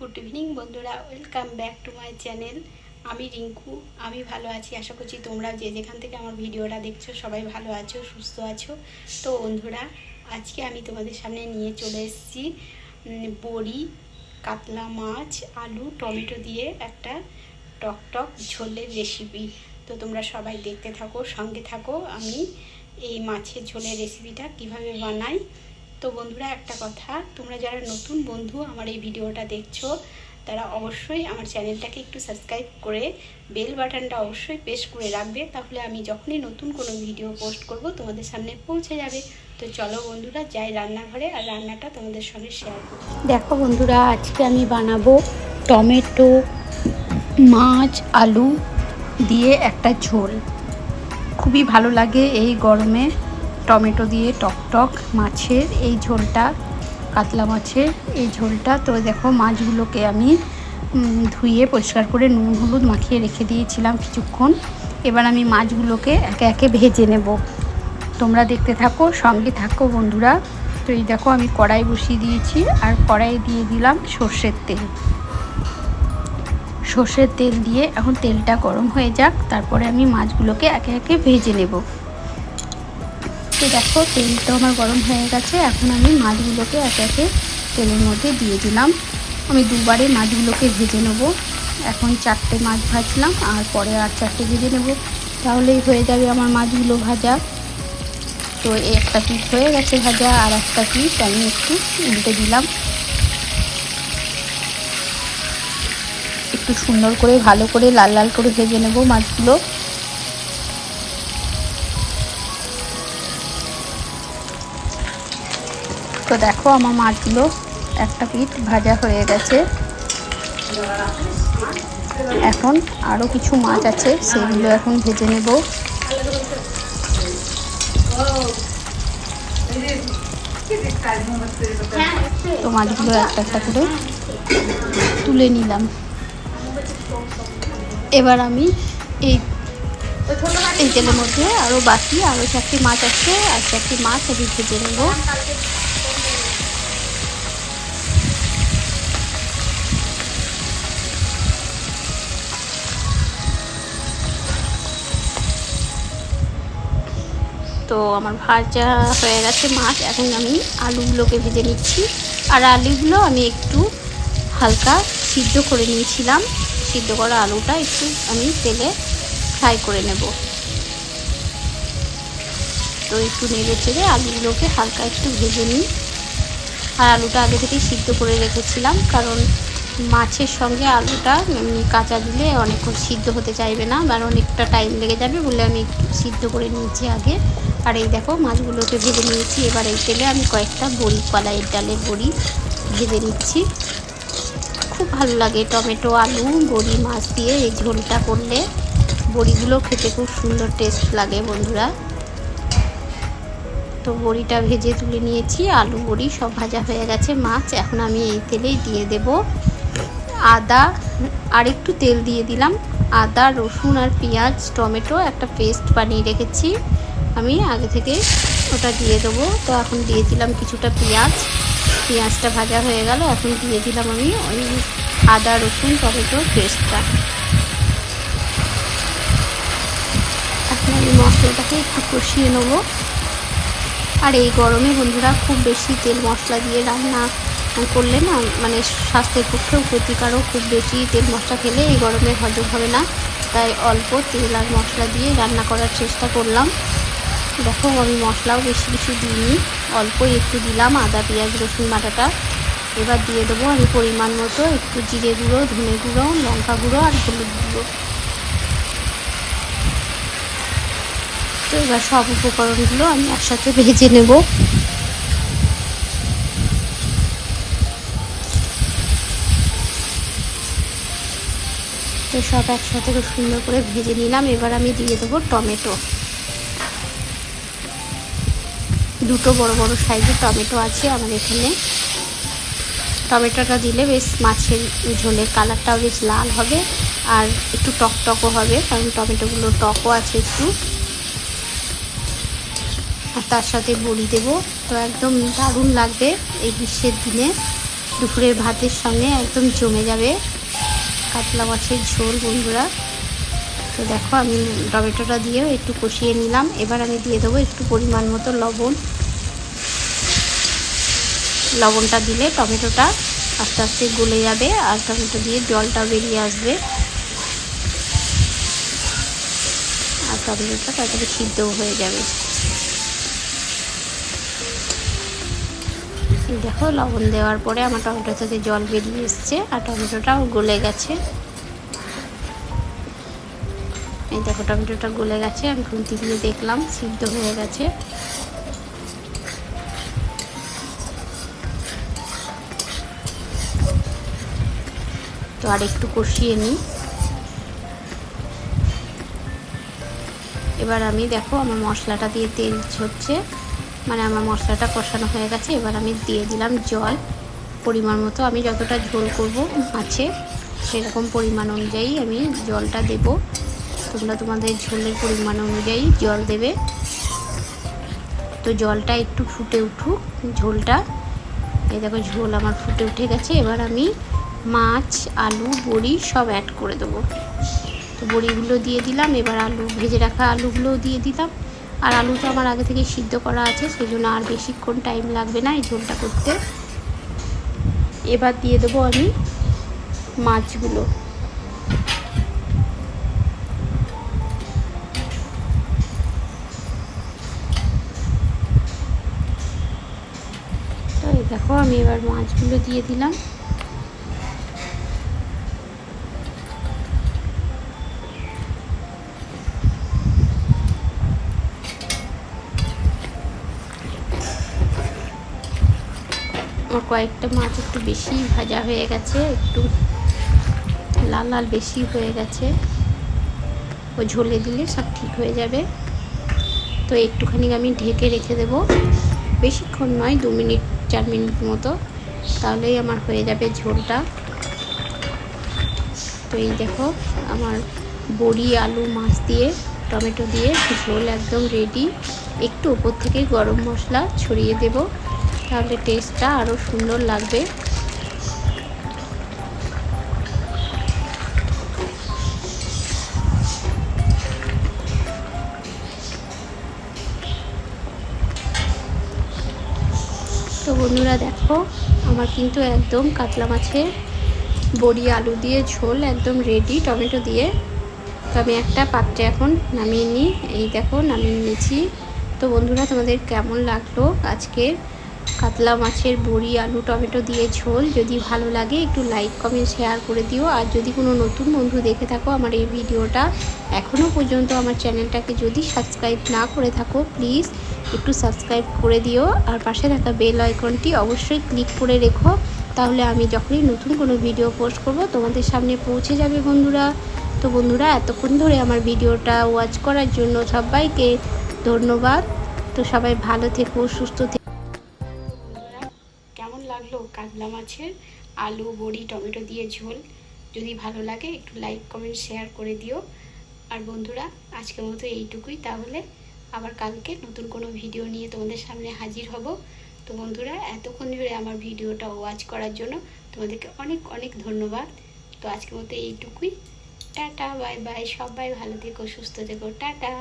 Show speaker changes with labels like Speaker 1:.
Speaker 1: Good evening বন্ধুরা। Welcome back to my channel আমি রিঙ্কু। আমি ভালো আছি। আশা করছি তোমরা যে যেখান থেকে আমার ভিডিওটা দেখছ, সবাই ভালো আছো, সুস্থ আছো। তো বন্ধুরা, আজকে আমি তোমাদের সামনে নিয়ে চলে এসেছি বড়ি, কাতলা মাছ, আলু, টমেটো দিয়ে একটা টক টক ঝোলের রেসিপি তো তোমরা সবাই দেখতে থাকো, সঙ্গে থাকো। আমি এই মাছের ঝোলের রেসিপিটা কীভাবে বানাই তো বন্ধুরা, একটা কথা, তোমরা যারা নতুন বন্ধু আমার এই ভিডিওটা দেখছ, তারা অবশ্যই আমার চ্যানেলটাকে একটু সাবস্ক্রাইব করে বেল বাটনটা অবশ্যই প্রেস করে রাখবে, তাহলে আমি যখনই নতুন কোনো ভিডিও পোস্ট করব, তোমাদের সামনে পৌঁছে যাবে। তো চলো বন্ধুরা, যাই রান্নাঘরে আর রান্নাটা তোমাদের সঙ্গে শেয়ার করব দেখো বন্ধুরা, আজকে আমি বানাবো টমেটো, মাছ, আলু দিয়ে একটা ঝোল। খুবই ভালো লাগে এই গরমে। টমেটো দিয়ে টক টক মাছের এই ঝোলটা, কাতলা মাছের এই ঝোলটা। তো দেখো মাছগুলোকে আমি ধুয়ে পরিষ্কার করে নুন, হলুদ মাখিয়ে রেখে দিয়েছিলাম কিছুক্ষণ। এবার আমি মাছগুলোকে একে একে ভেজে নেব। তোমরা দেখতে থাকো, সঙ্গে থাকো বন্ধুরা। তো এই দেখো আমি কড়াই বসিয়ে দিয়েছি আর কড়াই দিয়ে দিলাম সর্ষের তেল। সর্ষের তেল দিয়ে এখন তেলটা গরম হয়ে যাক, তারপরে আমি মাছগুলোকে একে একে ভেজে নেব। তো দেখো তেলটা আমার গরম হয়ে গেছে। এখন আমি মাছগুলোকে একে একে তেলের মধ্যে দিয়ে দিলাম। আমি দুবারে মাছগুলোকে ভেজে নেব। এখন চারটে মাছ ভাজলাম, আর পরে আর চারটে ভেজে নেব। তাহলেই হয়ে যাবে আমার মাছগুলো ভাজা। তো একটা পিস হয়ে গেছে ভাজা, আর একটা পিস আমি একটু উল্টে দিলাম। একটু সুন্দর করে, ভালো করে, লাল লাল করে ভেজে নেব মাছগুলো। তো দেখো আমার মাছগুলো একটা পিঠ ভাজা হয়ে গেছে। এখন আরও কিছু মাছ আছে, সেগুলো এখন ভেজে নেব। তো মাছগুলো একটা একটা করে তুলে নিলাম। এবার আমি এই এই তেলের মধ্যে আরও বাকি আরও চারটি মাছ আছে, আর চারটি মাছ আমি ভেজে নেব। তো আমার ভাজা হয়ে গেছে মাছ। এখন আমি আলুগুলোকে ভেজে নিচ্ছি। আর আলুগুলো আমি একটু হালকা সিদ্ধ করে নিয়েছিলাম। সিদ্ধ করা আলুটা একটু আমি তেলে ফ্রাই করে নেব। তো একটু নেড়ে চেড়ে আলুগুলোকে হালকা একটু ভেজে নিই। আর আলুটা আগে থেকেই সিদ্ধ করে রেখেছিলাম, কারণ মাছের সঙ্গে আলুটা এমনি কাঁচা দিলে অনেকক্ষণ সিদ্ধ হতে চাইবে না, বা অনেকটা টাইম লেগে যাবে বলে আমি একটু সিদ্ধ করে নিয়েছি আগে। আর এই দেখো মাছগুলোকে ভেজে নিয়েছি। এবার এই তেলে আমি কয়েকটা বড়ি, কলাইয়ের ডালের বড়ি ভেজে নিচ্ছি। খুব ভালো লাগে টমেটো, আলু, বড়ি, মাছ দিয়ে এই ঝোলটা করলে। বড়িগুলো খেতে খুব সুন্দর টেস্ট লাগে বন্ধুরা। তো বড়িটা ভেজে তুলে নিয়েছি, আলু, বড়ি সব ভাজা হয়ে গেছে। মাছ এখন আমি এই তেলেই দিয়ে দেব। আদা, আর একটু তেল দিয়ে দিলাম। আদা, রসুন আর পেঁয়াজ, টমেটো একটা পেস্ট বানিয়ে রেখেছি। আমি আগে থেকে ওটা দিয়ে দেবো। তো এখন দিয়ে দিলাম কিছুটা পেঁয়াজ। পেঁয়াজটা ভাজা হয়ে গেল। এখন দিয়ে দিলাম আমি ওই আদা, রসুন, টমেটো পেস্টটা। এখন আমি মশলাটাকে একটু কষিয়ে নেব। আর এই গরমে বন্ধুরা খুব বেশি তেল মশলা দিয়ে রান্না করলে না মানে স্বাস্থ্যের পক্ষেও ক্ষতিকারক। খুব বেশি তেল মশলা খেলে এই গরমে হজম হবে না। তাই অল্প তেল আর মশলা দিয়ে রান্না করার চেষ্টা করলাম। দেখো, আমি মশলাও বেশি কিছু দিইনি। অল্পই একটু দিলাম, আদা, পেঁয়াজ, রসুন বাটাটা। এবার দিয়ে দেবো আমি পরিমাণ মতো একটু জিরে গুঁড়ো, ধনে গুঁড়ো, লঙ্কা গুঁড়ো আর হলুদ গুঁড়ো। তো এবার সব উপকরণগুলো আমি একসাথে ভেজে নেব। তো সব একসাথে সুন্দর করে ভেজে নিলাম। এবার আমি দিয়ে দেবো টমেটো। দুটো বড় বড় সাইজের টমেটো আছে আমার এখানে। টমেটোটা দিলে বেশ মাছের ঝোলের কালারটাও বেশ লাল হবে আর একটু টক টকও হবে, কারণ টমেটোগুলো টকও আছে একটু। আর তার সাথে বড়ি দেবো। তো একদম দারুণ লাগবে এই গ্রীষ্মের দিনে। দুপুরের ভাতের সঙ্গে একদম জমে যাবে। কাতলা মাছের ঝোল, বন্ধুরা। তো দেখো, আমি টমেটোটা দিয়েও একটু কষিয়ে নিলাম। এবার আমি দিয়ে দেবো একটু পরিমাণ মতো লবণ। লবণটা দিলে টমেটোটা আস্তে আস্তে গলে যাবে আর টমেটো দিয়ে জলটা বেরিয়ে আসবে। আর টমেটোটা তাড়াতাড়ি সিদ্ধও হয়ে যাবে। দেখো, লবণ দেওয়ার পরে আমার টমেটো থেকে জল বেরিয়ে এসছে আর টমেটোটাও গলে গেছে। এই দেখো টমেটোটা গলে গেছে, আমি খুন্তি দিয়ে দেখলাম, সিদ্ধ হয়ে গেছে। তো আর একটু কষিয়ে নিই। এবার আমি দেখো, আমার মশলাটা দিয়ে তেল হচ্ছে মানে আমার মশলাটা কষানো হয়ে গেছে, এবার আমি দিয়ে দিলাম জল। পরিমাণ মতো আমি যতটা ঝোল করব মাছে, সেরকম পরিমাণ অনুযায়ী আমি জলটা দেব। তোমরা তোমাদের ঝোলের পরিমাণ অনুযায়ী জল দেবে। তো জলটা একটু ফুটে উঠুক, ঝোলটা। এই দেখো ঝোল আমার ফুটে উঠে গেছে। এবার আমি মাছ, আলু, বড়ি সব অ্যাড করে দেবো। তো বড়িগুলো দিয়ে দিলাম, এবার আলু, ভেজে রাখা আলুগুলোও দিয়ে দিলাম। আর আলু তো আমার আগে থেকে সিদ্ধ করা আছে সেই জন্য আর বেশিক্ষণ টাইম লাগবে না এই ঝোলটা করতে। এবার দিয়ে দেবো আমি মাছগুলো। দেখো, আমি এবার মাছগুলো দিয়ে দিলাম। আমার কয়েকটা মাছ একটু বেশি ভাজা হয়ে গেছে, একটু লাল লাল বেশি হয়ে গেছে। ও ঝোলে দিলে সব ঠিক হয়ে যাবে। তো একটুখানি আমি ঢেকে রেখে দেব। বেশিক্ষণ নয়, দু মিনিট চার মিনিট মতো, তাহলেই আমার হয়ে যাবে ঝোলটা। তো এই দেখো, আমার বড়ি, আলু, মাছ দিয়ে, টমেটো দিয়ে ঝোল একদম রেডি একটু উপর থেকে গরম মশলা ছড়িয়ে দেবো, তাহলে টেস্টটা আরও সুন্দর লাগবে। বন্ধুরা দেখো, আমার কিন্তু একদম কাতলা মাছের বড়ি আলু দিয়ে ঝোল একদম রেডি টমেটো দিয়ে। তো আমি একটা পাত্রে এখন নামিয়ে নিই। এই দেখো, নামিয়ে নিয়েছি। তো বন্ধুরা তোমাদের কেমন লাগল আজকের কাতলা মাছের বড়ি, আলু, টমেটো দিয়ে ঝোল। যদি ভালো লাগে, একটু লাইক কমেন্ট শেয়ার করে দিও। আর যদি কোনো নতুন বন্ধু দেখে থাকো আমার এই ভিডিওটা এখনও পর্যন্ত আমার চ্যানেলটাকে যদি সাবস্ক্রাইব না করে থাকো প্লিজ একটু সাবস্ক্রাইব করে দিও। আর পাশে থাকা বেল আইকনটি অবশ্যই ক্লিক করে রেখো। তাহলে আমি যখনই নতুন কোনো ভিডিও পোস্ট করব, তোমাদের সামনে পৌঁছে যাবে বন্ধুরা। তো বন্ধুরা, এতক্ষণ ধরে আমার ভিডিওটা ওয়াচ করার জন্য সবাইকে ধন্যবাদ। তো সবাই ভালো থেকো, সুস্থ থেকো। কাতলা মাছের আলু, বড়ি, টমেটো দিয়ে ঝোল। যদি ভালো লাগে, একটু লাইক কমেন্ট শেয়ার করে দিও। আর বন্ধুরা, আজকের মতো এইটুকুই। তাহলে আবার কালকে নতুন কোনো ভিডিও নিয়ে তোমাদের সামনে হাজির হব। তো বন্ধুরা, এতক্ষণ ধরে আমার ভিডিওটা ওয়াচ করার জন্য তোমাদেরকে অনেক অনেক ধন্যবাদ। তো আজকের মতো এইটুকুই। টাটা বাই বাই সবাই ভালো থেকো, সুস্থ থেকো। টাটা।